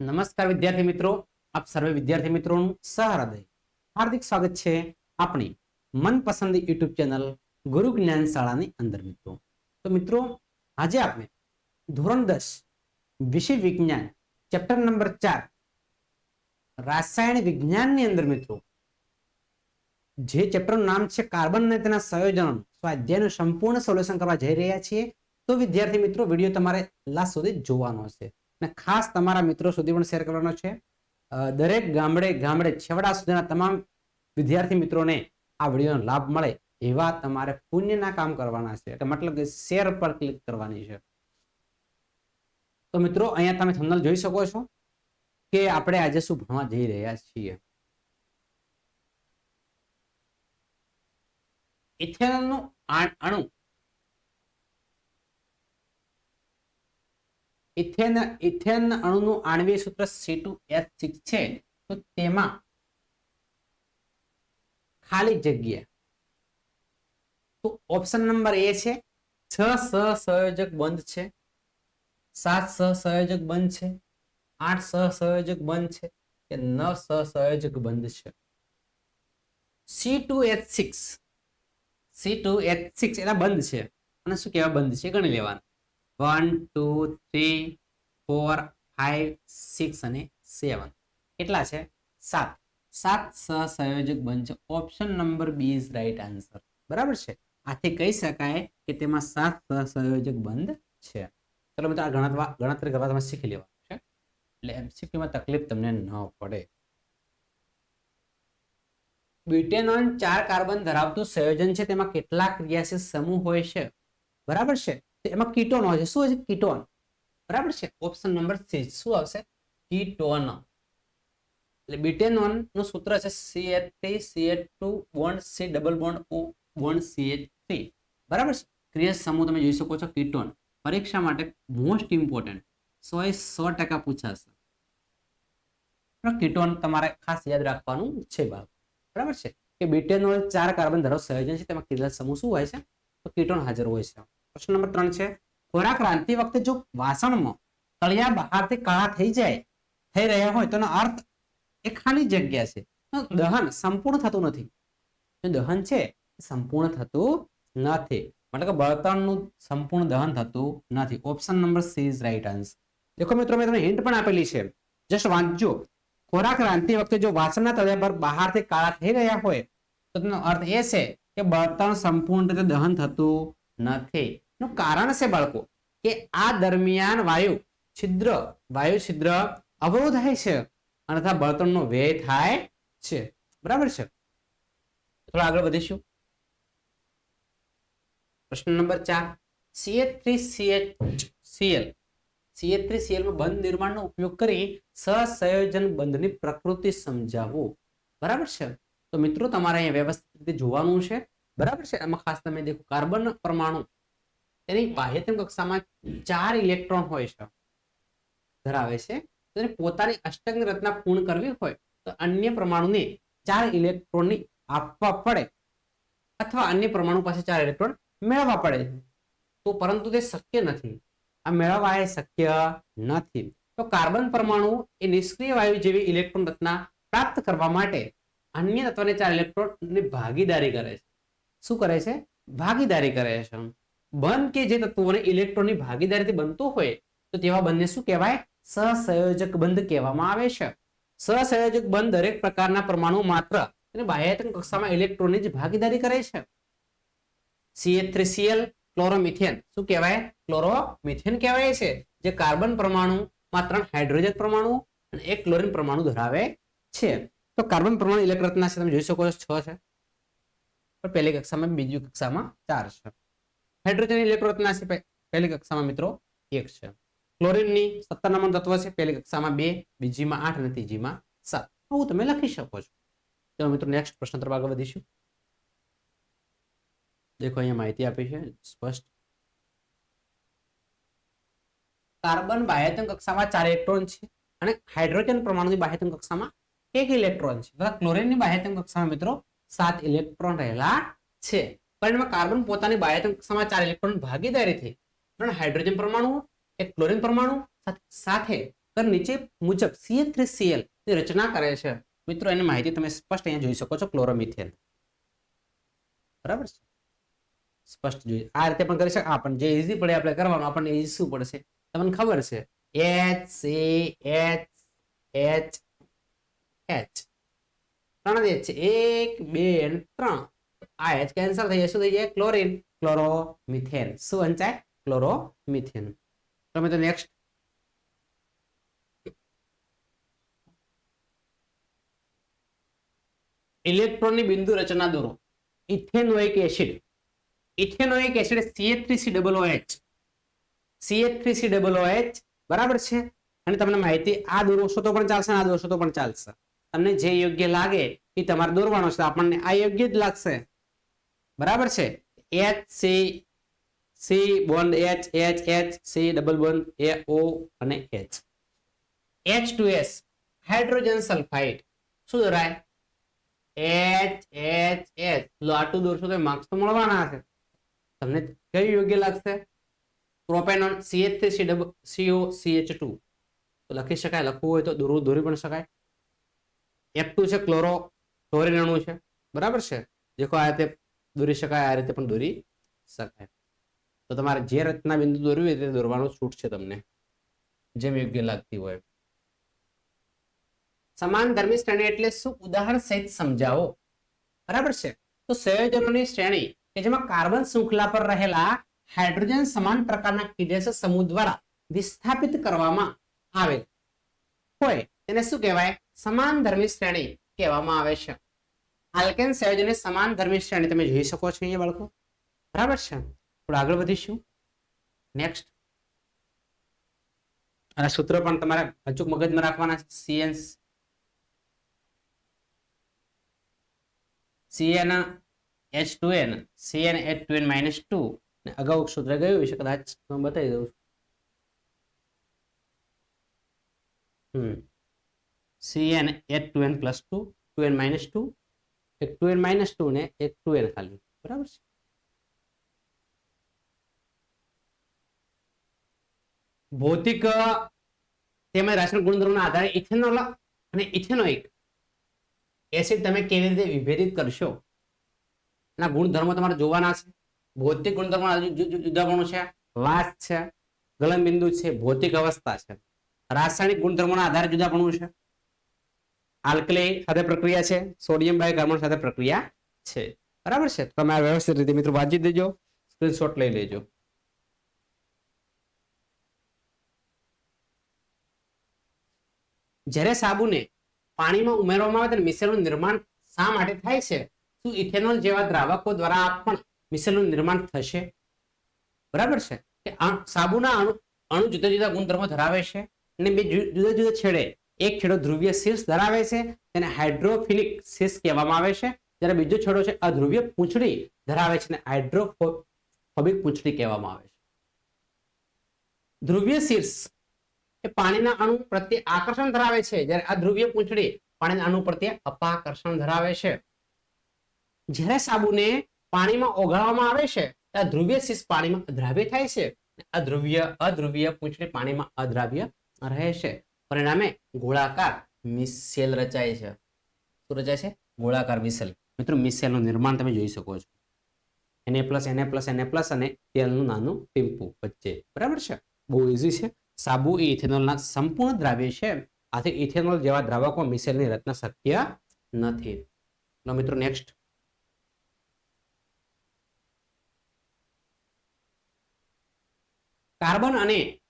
નમસ્કાર વિદ્યાર્થી મિત્રો. આપ સર્વે વિદ્યાર્થી મિત્રોનું સહૃદય. હાર્દિક સ્વાગત છે આપણી મનપસંદ યુટ્યુબ ચેનલ ગુરુ જ્ઞાન શાળાની અંદર મિત્રો. તો મિત્રો, આજે આપણે ધોરણ દસ, વિષય વિજ્ઞાન, ચેપ્ટર નંબર ચાર રાસાયણ વિજ્ઞાનની અંદર મિત્રો. જે ચેપ્ટરનું નામ છે કાર્બન અને તેના સંયોજનો સ્વાધ્યાયનું સંપૂર્ણ સોલ્યુશન કરવા જઈ રહ્યા છીએ. તો વિદ્યાર્થી મિત્રો, વીડિયો તમારે લાસ્ટ સુધી જોવાનો છે અને ખાસ તમારા મિત્રો સુધી પણ શેર કરવાનો છે. દરેક ગામડે ગામડે, છેવડા સુધીના તમામ વિદ્યાર્થી મિત્રોને આ વિડીયોનો લાભ મળે એવા તમારે પુણ્યના કામ કરવાના છે. એટલે મતલબ કે શેર પર ક્લિક કરવાની છે. તો મિત્રો, અહીંયા તમે થંબનેલ જોઈ શકો છો કે આપણે આજે શું ભણવા જઈ રહ્યા છીએ. ઇથેનોલનું અણુ ઇથેન ઇથેન અણુનું આણ્વીય સૂત્ર C2H6 છે, તો તેમાં ખાલી જગ્યા. તો ઓપ્શન નંબર એ છે, છ સહસંયોજક બંધ છે, સાત સહસંયોજક બંધ છે, આઠ સહસંયોજક બંધ છે, કે નવ સહસંયોજક બંધ છે. C2H6 C2H6 એના બંધ છે. અને શું કહેવા બંધ છે? ગણી લેવાનું. One two three four five six અને સેવન કેટલા છે? સાત. સાત સહસંયોજક છે. Option number B is right answer બરાબર છે? આથી કહી શકાય કે તેમાં સાત સહસંયોજક બંધ છે. ચલો મિત્રો, આ ગણતવા, ગણતરી કરવા તમે શીખી લેવાનું છે. એટલે એમસીક્યુમાં તકલીફ તમને ન પડે. બ્યુટેનોન ચાર કાર્બન ધરાવતું સંયોજન છે. તેમાં કેટલા ક્રિયાશીલ સમૂહ હોય છે? બરાબર છે? એમાં કીટોન હોય છે. શું હોય છે? કીટોન બરાબર છે? ઓપ્શન નંબર સી શું આવશે? કીટોન એટલે બીટેનોનનું સૂત્ર છે CH3 CH2 bond C double bond O bond CH3 બરાબર છે? ક્રિયા સમૂહ તમે જોઈ શકો છો કીટોન પરીક્ષા માટે મોસ્ટ ઇમ્પોર્ટન્ટ સો એ સો ટકા પૂછાશે. કીટોન તમારે ખાસ યાદ રાખવાનું છે બાળકો. બરાબર છે? કે બીટેનોલ ચાર કાર્બન ધરાવ સંયોજન છે, તેમાં ક્રિયા સમૂહ શું હોય છે? તો કીટોન હાજર હોય છે. પ્રશ્ન નંબર ત્રણ છે. ખોરાક રાંધતી વખતે જો વાસણમાં તળિયા બહારથી કાળા થઈ જાય, થઈ રહ્યા હોય, તેનો અર્થ એ ખાલી જગ્યા છે. દહન સંપૂર્ણ થતું નથી. દહન છે સંપૂર્ણ થતું નથી. મતલબ કે બળતણનું સંપૂર્ણ દહન થતું નથી. Option number C is right answer દેખો મિત્રો, મેં તમને હિન્ટ પણ આપેલી છે. જસ્ટ વાંચજો. ખોરાક રાંધતી વખતે જો વાસણના તળિયા પર બહારથી કાળા થઈ રહ્યા હોય, તો તેનો અર્થ એ છે કે બળતણ સંપૂર્ણ રીતે દહન થતું નથી. નું કારણ છે બાળકો કે આ દરમિયાન વાયુ છિદ્ર વાયુ છિદ્ર અવરોધાય છે અન્યથા બળતણનો વ્યય થાય છે. બરાબર છે? થોડા આગળ વધીશું. પ્રશ્ન નંબર ચાર. સીએલ સીએચ થ્રી સીએલ બંધ નિર્માણનો ઉપયોગ કરી સહસંયોજન બંધની પ્રકૃતિ સમજાવો. બરાબર છે? તો મિત્રો તમારે અહીંયા વ્યવસ્થિત રીતે જોવાનું છે. બરાબર છે? એમાં ખાસ તમે દેખો, કાર્બન પરમાણુ તેની બાહ્યતમ કક્ષામાં ચાર ઇલેક્ટ્રોન હોય છે. ધરાવે છે. તેને પોતાની અષ્ટંગ રચના પૂર્ણ કરવી હોય તો અન્ય પરમાણુને ચાર ઇલેક્ટ્રોનની આપવા પડે અથવા અન્ય પરમાણુ પાસે ચાર ઇલેક્ટ્રોન મેળવવા પડે તો પરંતુ તે શક્ય નથી. આ મેળવવા એ શક્ય નથી. તો કાર્બન પરમાણુ એ નિષ્ક્રિય વાયુ જેવી ઇલેક્ટ્રોન રચના પ્રાપ્ત કરવા માટે અન્ય તત્વને ચાર ઇલેક્ટ્રોનની ભાગીદારી કરે છે. શું કરે છે? ભાગીદારી કરે છે. બંધ કે જે તત્વોને ઇલેક્ટ્રોનની ભાગીદારીથી બનતું હોય, તો તેવા બંધને શું કહેવાય? સહસંયોજક બંધ કહેવામાં આવે છે. સહસંયોજક બંધ દરેક પ્રકારના પરમાણુ માત્ર અને બાહ્યતમ કક્ષામાં ઇલેક્ટ્રોનની જ ભાગીદારી કરે છે. CH3Cl ક્લોરોમિથેન શું કહેવાય? ક્લોરોમિથેન કહેવાય છે, જે કાર્બન પરમાણુ, માત્ર હાઇડ્રોજન પરમાણુ અને એક ક્લોરીન પરમાણુ ધરાવે છે. તો કાર્બન પરમાણુ ઇલેક્ટ્રોન છે તમે જોઈ શકો છો, છ છે. પણ પહેલી કક્ષામાં બીજી કક્ષામાં ચાર છે. હાઇડ્રોજન ઇલેક્ટ્રોન છે પહેલી કક્ષામાં મિત્રો એક છે. ક્લોરિનની સત્તર નંબર તત્વ છે, પહેલી કક્ષામાં બે, બીજીમાં આઠ અને ત્રીજીમાં સાત. આવું તમે લખી શકો છો. ચલો મિત્રો નેક્સ્ટ પ્રશ્ન તરફ આગળ વધીશું. દેખો અહીંયા માહિતી આપી છે, સ્પષ્ટ. કાર્બન બાહ્યતમ કક્ષામાં ચાર ઇલેક્ટ્રોન છે અને હાઇડ્રોજન પરમાણુની બાહ્યતમ કક્ષામાં એક ઇલેક્ટ્રોન છે. તથા ક્લોરિનની બાહ્યતમ કક્ષામાં મિત્રો સાત ઇલેક્ટ્રોન રહેલા છે. પરિણામમાં કાર્બન પોતાની બાહ્યતમ કક્ષામાં ચાર ઇલેક્ટ્રોન ભાગીદારીથી ત્રણ, હાઇડ્રોજન પરમાણુ એક ક્લોરિન પરમાણુ, સાથે નીચે મુજબ સીએ થ્રી સીએલની રચના કરે છે. મિત્રો, એની માહિતી તમે સ્પષ્ટ અહીંયા જોઈ શકો છો, ક્લોરોમિથેન. બરાબર છે? સ્પષ્ટ જોઈ. આ રીતે પણ કરી શકે આ પણ જે ઇઝી પડે આપણે કરવાનું, આપણને ઇઝી શું પડશે? તમને ખબર છે? H C H H H ત્રણ જ છે. એક, બે ત્રણ. આ એચ કેન્સલ થઈ જાય. શું થઈ જાય? ક્લોરિન ક્લોરોમિથેન શું વંચાય ક્લોરોમિથેન તો નેક્સ્ટ ઇલેક્ટ્રોનની બિંદુ રચના દોરો. Ethanoic acid ethanoic acid CH3C double OH CH3C double OH બરાબર છે? અને તમને માહિતી, આ દોરશો તો પણ ચાલશે આ દોરશો તો પણ ચાલશે. તમને જે યોગ્ય લાગે એ તમારે દોરવાનો છે. આપણને આ યોગ્ય જ લાગશે. બરાબર છે? H C C bond H H H C double bond એ ઓ અને H H two S hydrogen sulphide શું દોરાય? એચ એચ એચ લો આટલું દોરશો તો માર્ક્સ તો મળવાના હશે. તમને કયું યોગ્ય લાગશે? Propanone CH three C double CO CH two તો લખી શકાય, લખવું હોય તો દોરવું, દોરી પણ શકાય. એફ ટુ છે ક્લોરો ક્લોરિન અણુ છે. બરાબર છે? દેખો, આ રીતે દોરી શકાય, આ રીતે પણ દોરી શકાય. તો તમારે જે રચના બિંદુ દોરવી તે દોરવાનું છૂટ છે તમને, જેમ યોગ્ય લાગતી હોય. સમાન ધર્મી શ્રેણી એટલે શું? ઉદાહરણ સહિત સમજાવો. બરાબર છે? તો સંયોજનોની શ્રેણી કે જેમાં કાર્બન શૃંખલા પર રહેલા હાઇડ્રોજન સમાન પ્રકારના કિડેસ સમૂહ દ્વારા વિસ્થાપિત કરવામાં આવે. હોય. તેને શું કહેવાય? સમાન ધર્મી શ્રેણી કહેવામાં આવે છે. આલ્કેન સંયોજનની સમાન ધર્મી શ્રેણી તમે જોઈ શકો છો અહીંયા બાળકો. બરાબર છે? થોડું આગળ વધીશું. નેક્સ્ટ અને સૂત્ર પણ તમારે અચૂક મગજમાં રાખવાના છે. CN CN H two N CN H two N minus two અગાઉ સૂત્ર ગયું છે કદાચ હું બતાવી દઉં છું. CN H two N plus two two N minus two એક ટુ એન માઇનસ ટુ ને એક ટુ એન ખાલી. બરાબર છે? ભૌતિક તેમજ રાસાયણિક ગુણધર્મોના આધારે ઇથેનોલ અને ઇથેનોઇક એસિડ તમે કેવી રીતે વિભેદિત કરશો? એના ગુણધર્મો તમારે જોવાના છે. ભૌતિક ગુણધર્મો જુદા ગુણો છે. વાસ છે, ગલનબિંદુ છે, ભૌતિક અવસ્થા છે. રાસાયણિક ગુણધર્મોના આધારે જુદા પણ છે. આલ્કલી સાથે પ્રક્રિયા છે, સોડિયમ બાયકાર્બોનેટ સાથે પ્રક્રિયા છે. બરાબર છે? તમે આ વ્યવસ્થિત રીતે મિત્રો વાંચી દેજો, સ્ક્રીનશોટ લઈ લેજો. જ્યારે સાબુને પાણીમાં ઉમેરવામાં આવે ત્યારે મિશ્રણનું નિર્માણ શા માટે થાય છે? શું ઇથેનોલ જેવા દ્રાવકો દ્વારા પણ મિશ્રણનું નિર્માણ થશે? બરાબર છે? કે સાબુના અણુ અણુ જુદા જુદા ગુણધર્મો ધરાવે છે અને બે જુદા જુદા છેડે એક છેડો ધ્રુવીય શીર્ષ ધરાવે છે, તેને હાઇડ્રોફિલિક શીર્ષ કહેવામાં આવે છે. જ્યારે બીજો છેડો છે, અધ્રુવીય પૂંછડી ધરાવે છે અને હાઇડ્રોફોબિક પૂંછડી કહેવામાં આવે છે. ધ્રુવીય શીર્ષ એ પાણીના અણુ પ્રત્યે આકર્ષણ ધરાવે છે. જ્યારે આ ધ્રુવીય પૂંછડી પાણીના અણુ પ્રત્યે અપાકર્ષણ ધરાવે છે. જ્યારે સાબુને પાણીમાં ઓગાળવામાં આવે છે, ત્યારે ધ્રુવીય શીર્ષ પાણીમાં અદ્રાવ્ય થાય છે. અધ્રુવીય અધ્રુવીય પૂંછડી પાણીમાં અદ્રાવ્ય રહે છે. પરિણામે ગોળાકાર મિસેલ રચાય છે. શું રચાય છે? ગોળાકાર મિસેલ. મિત્રો, મિસેલનું નિર્માણ તમે જોઈ શકો છો. એને પ્લસ એને પ્લસ એને પ્લસ અને તેલનું નાનું ટીમ્પું વચ્ચે. બરાબર છે? બહુ ઇઝી છે. સાબુ એ ઇથેનોલના સંપૂર્ણ દ્રાવ્ય છે. આથી ઇથેનોલ જેવા દ્રાવકો મિસેલની રચના શક્ય નથી. તો મિત્રો નેક્સ્ટ કાર્બન અને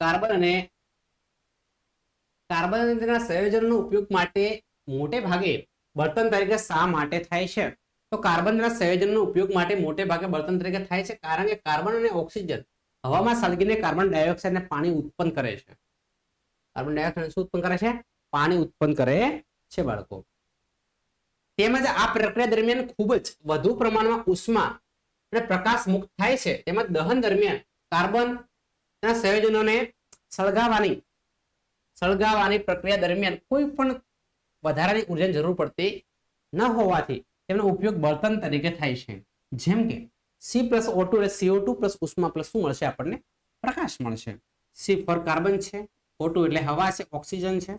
કાર્બન અને કાર્બન અને તેના સંયોજનનો ઉપયોગ માટે મોટે ભાગે બળતણ તરીકે શા માટે થાય છે? તો કાર્બનના સંયોજનનો ઉપયોગ માટે મોટે ભાગે બળતણ તરીકે થાય છે કારણ કે કાર્બન અને ઓક્સિજન હવામાં સળગીને કાર્બન ડાયોક્સાઇડ અને પાણી ઉત્પન્ન કરે છે. કાર્બન ડાયોક્સાઇડ શું ઉત્પન્ન કરે છે? પાણી ઉત્પન્ન કરે છે બાળકો. તેમજ આ પ્રક્રિયા દરમિયાન ખૂબ જ વધુ પ્રમાણમાં ઉષ્મા અને પ્રકાશ મુક્ત થાય છે. તેમજ દહન દરમિયાન કાર્બન ના સંયોજનોને સળગાવવાની સળગાવવાની પ્રક્રિયા દરમિયાન કોઈ પણ વધારાની ઉર્જાની જરૂર પડતી ન હોવાથી તેનો ઉપયોગ બળતણ તરીકે થાય છે. જેમ કે સી પ્લસ ઓટુ એટલે સીઓ ટુ પ્લસ ઉષ્મા પ્લસ શું મળશે? આપણને પ્રકાશ મળશે. સી ફોર કાર્બન છે ખોટું એટલે હવા છે, ઓક્સિજન છે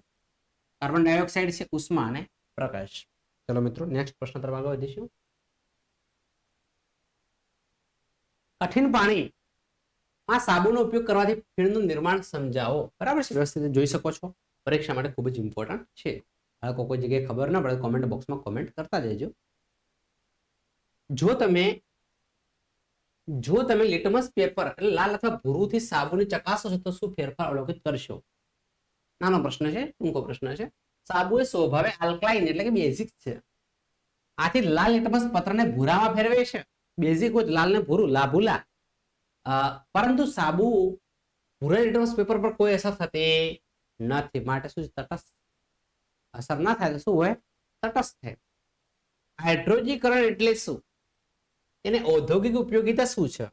કાર્બન ડાયોક્સાઇડ છે, ઉષ્મા અને પ્રકાશ. ચલો મિત્રો નેક્સ્ટ પ્રશ્ન તરફ આગળ વધીશું. કઠિન પાણી આ સાબુનો ઉપયોગ કરવાથી ફીણનું નિર્માણ સમજાવો. બરાબર છે? વ્યવસ્થિત જોઈ શકો છો. પરીક્ષા માટે ખૂબ જ ઇમ્પોર્ટન્ટ છે. હવે કોઈ જગ્યાએ ખબર ના પડે કોમેન્ટ બોક્સમાં કોમેન્ટ કરતા જજો. જો તમે જો તમે લિટમસ પેપર લાલ અથવા ભૂરુથી સાબુને ચકાસો છો તો શું ફેરફાર અવલોકિત કરશો? નાનો પ્રશ્ન છે, ટૂંકો પ્રશ્ન છે. સાબુ એ સ્વભાવે આલ્કલાઇન એટલે કે બેઝિક છે. આથી લાલ લિટમસ પત્રને ભૂરામાં ફેરવે છે. બેઝિક લાલને ભૂરું લાભુલા પરંતુ સાબુ ભૂરા લિટમસ પેપર પર કોઈ અસર થતી નથી. માટે શું? તટસ્થ અસર ના થાય તો શું હોય? તટસ્થ હાઇડ્રોજીકરણ એટલે શું? એને ઔદ્યોગિક ઉપયોગિતા શું છે?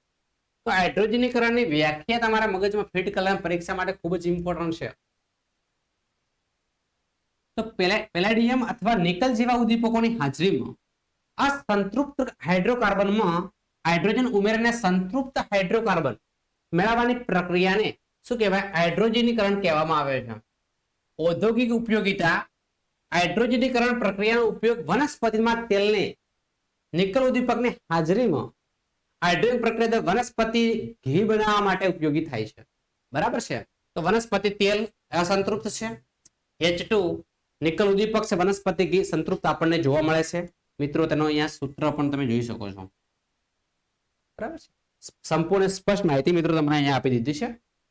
તો હાઇડ્રોજનીકરણની વ્યાખ્યા તમારા મગજમાં ફિટ કરવા પરીક્ષા માટે ખૂબ જ ઇમ્પોર્ટન્ટ છે. તો પેલા, પેલાડિયમ અથવા નિકલ જેવા ઉદ્દીપકોની હાજરીમાં આ સંતૃપ્ત હાઇડ્રોકાર્બનમાં હાઇડ્રોજન ઉમેરીને સંતૃપ્ત હાઇડ્રોકાર્બન મેળવવાની પ્રક્રિયાને શું કહેવાય? હાઇડ્રોજનીકરણ કહેવામાં આવે છે. ઔદ્યોગિક ઉપયોગિતા, હાઇડ્રોજનીકરણ પ્રક્રિયાનો ઉપયોગ વનસ્પતિમાં તેલને નિકલ ઉદ્દીપકની હાજરીમાં હાઇડ્રોજન પ્રક્રિયા દ્વારા વનસ્પતિ ઘી બનાવવા માટે ઉપયોગી થાય છે. બરાબર છે? તો વનસ્પતિ તેલ અસંતૃપ્ત છે. એચ ટુ નિકલ ઉદ્દીપક છે વનસ્પતિ ઘી સંતૃપ્ત આપણને જોવા મળે છે. મિત્રો, તેનો અહીંયા સૂત્ર પણ તમે જોઈ શકો છો. બરાબર છે? સંપૂર્ણ સ્પષ્ટ માહિતી મિત્રો તમને અહીંયા આપી દીધી છે.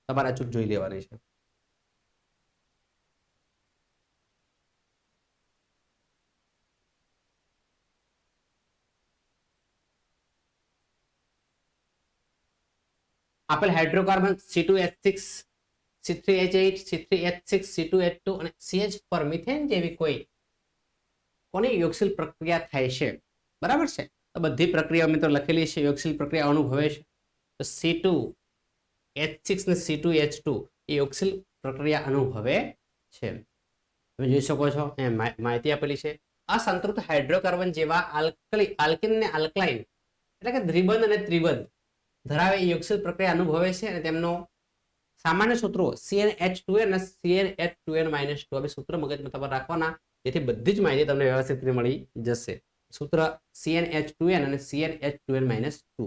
તમારે અચૂક જોઈ લેવાની છે. આપેલ hydrocarbon C two H six C three H eight C three H six C two H two અને સીએચ પર મિથેન જેવી કોઈ કોની યોગશીલ પ્રક્રિયા થાય છે. બરાબર છે? બધી પ્રક્રિયા મિત્રો લખેલી છે, યોગશીલ પ્રક્રિયા અનુભવે છે. તો સી ટુ એચ સિક્સ ને સી ટુ એચ ટુ એ યોગશીલ પ્રક્રિયા અનુભવે છે. તમે જોઈ શકો છો, એ માહિતી આપેલી છે. અસંતૃપ્ત હાઇડ્રોકાર્બન જેવા આલ્કલી, આલ્કિન અને આલ્કલાઇન એટલે કે દ્વિબંધ અને ત્રિબંધ, ધરાવે એ યોગશીલ પ્રક્રિયા અનુભવે છે અને તેમનો સામાન્ય સૂત્રો સીએન એચ ટુ એન અને CN H two N minus two હવે સૂત્ર મગજમાં તમારે રાખવાના, જેથી બધી જ માહિતી તમને વ્યવસ્થિત મળી જશે. સૂત્ર સીએન એચ ટુ એન અને CN H two N minus two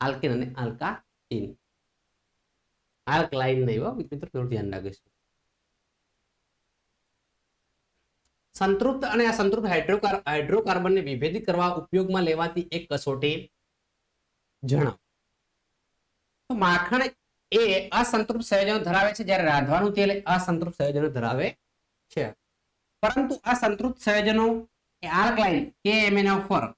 alkene અને આલ્કાઇન આલ્કલાઇન નહીં હોય મિત્રો થોડું ધ્યાન રાખીશું સંતૃપ્ત અને અસંતૃપ્ત હાઇડ્રોકાર હાઇડ્રોકાર્બનને વિભેદિત કરવા ઉપયોગમાં લેવાતી એક કસોટી જણાવો. તો માખણ એ અસંતૃપ્ત સંયોજનો ધરાવે છે જ્યારે રાંધવાનું તેલ અસંતૃપ્ત સંયોજનો ધરાવે છે. પરંતુ આ સંતૃપ્ત સંયોજનો આલ્કલાઇન કે એમએનઓ4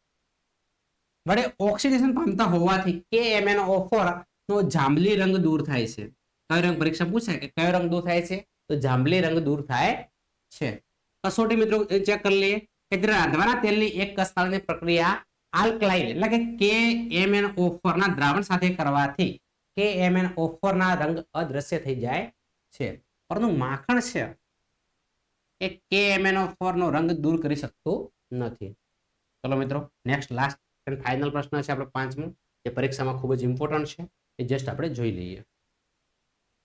વડે ઓક્સિડેશન પામતા હોવાથી કે એમએનઓ4 નો જાંબલી રંગ દૂર થાય છે. કયો રંગ? પરીક્ષા પૂછે કે કયો રંગ દૂર થાય છે? તો જાંબલી રંગ દૂર થાય છે. કસોટી મિત્રો ચેક કરી લઈએ કે રાંધવાના તેલની એક કસ્તાળની પ્રક્રિયા આલ્કલાઇન એટલે કે કે એમએનઓ4 ના દ્રાવણ સાથે કરવાથી કે એમએનઓ4 ના રંગ અદ્રશ્ય થઈ જાય છે. પરંતુ માખણ છે એ કે એમએનઓ4 નો રંગ દૂર કરી શકતું નથી. ચલો મિત્રો નેક્સ્ટ લાસ્ટ એન્ડ ફાઇનલ પ્રશ્ન છે આપણો પાંચમો, જે પરીક્ષામાં ખૂબ જ ઇમ્પોર્ટન્ટ છે, એ જસ્ટ આપણે જોઈ લઈએ.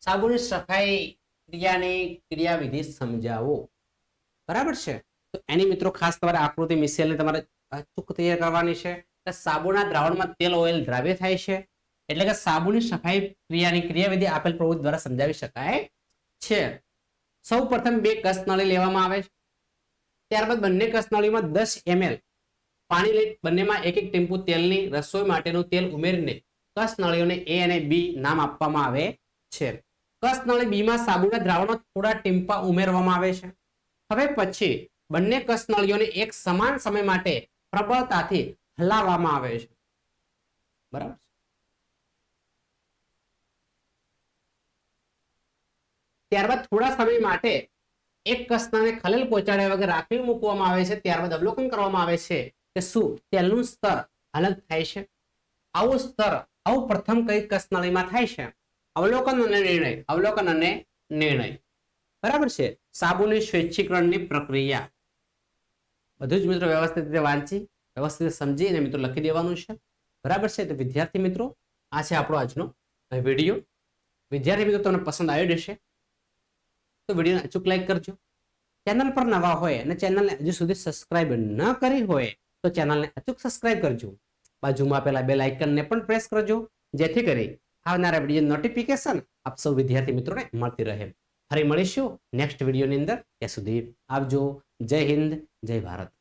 સાબુની સફાઈ ક્રિયાની ક્રિયાવિધિ સમજાવો. બરાબર છે? તો એની મિત્રો ખાસ તમારે આકૃતિ મિસેલને તમારે અચૂક તૈયાર કરવાની છે. કે સાબુના દ્રાવણમાં તેલ, ઓઇલ દ્રાવ્ય થાય છે. એટલે કે સાબુની સફાઈ ક્રિયાની ક્રિયાવિધિ આપેલ પ્રવૃત્તિ દ્વારા સમજાવી શકાય છે. સૌ પ્રથમ બે કસનળી લેવામાં આવે છે. ત્યારબાદ બંને કસનળીમાં દસ એમએલ. પાણી લઈ બંનેમાં એક એક ટીમ્પુ તેલની રસોઈ માટેનું તેલ ઉમેરીને કસનળીઓને એ અને બી નામ આપવામાં આવે છે. કસનળી બી માં સાબુના દ્રાવણમાં થોડા ટીમ્પા ઉમેરવામાં આવે છે. હવે પછી બંને કસનળીઓને એક સમાન સમય માટે પ્રબળતાથી હલાવવામાં આવે છે. બરાબર? ત્યારબાદ થોડા સમય માટે એક કસ્તાને ખલેલ પહોંચાડ્યા વગર રાખડી મૂકવામાં આવે છે. ત્યારબાદ અવલોકન કરવામાં આવે છે કે શું તેલનું સ્તર અલગ થાય છે? આવું સ્તર આવું પ્રથમ કઈ કસનળીમાં થાય છે? અવલોકન અને નિર્ણય. અવલોકન અને નિર્ણય. બરાબર છે? સાબુની સ્વૈચ્છીકરણની પ્રક્રિયા. બધું જ મિત્રો વ્યવસ્થિત રીતે વાંચી, વ્યવસ્થિત સમજી અને મિત્રો લખી દેવાનું છે. બરાબર છે? તો વિદ્યાર્થી મિત્રો, આ છે આપણો આજનો વીડિયો. વિદ્યાર્થી મિત્રો, તમને પસંદ આવ્યો હશે. તો વિડીયોને અચૂક લાઈક કરજો. ચેનલ પર નવા હોય અને ચેનલને હજુ સુધી સબસ્ક્રાઇબ ન કરી હોય તો ચેનલને અચૂક સબસ્ક્રાઇબ કરજો. બાજુમાં પેલા બે લાઇકનને પણ પ્રેસ કરજો, જેથી કરી આવનારા વીડિયો નોટિફિકેશન આપ સૌ વિદ્યાર્થી મિત્રોને મળતી રહે. ફરી મળીશું નેક્સ્ટ વિડીયોની અંદર. ત્યાં સુધી આવજો. જય હિન્દ, જય ભારત.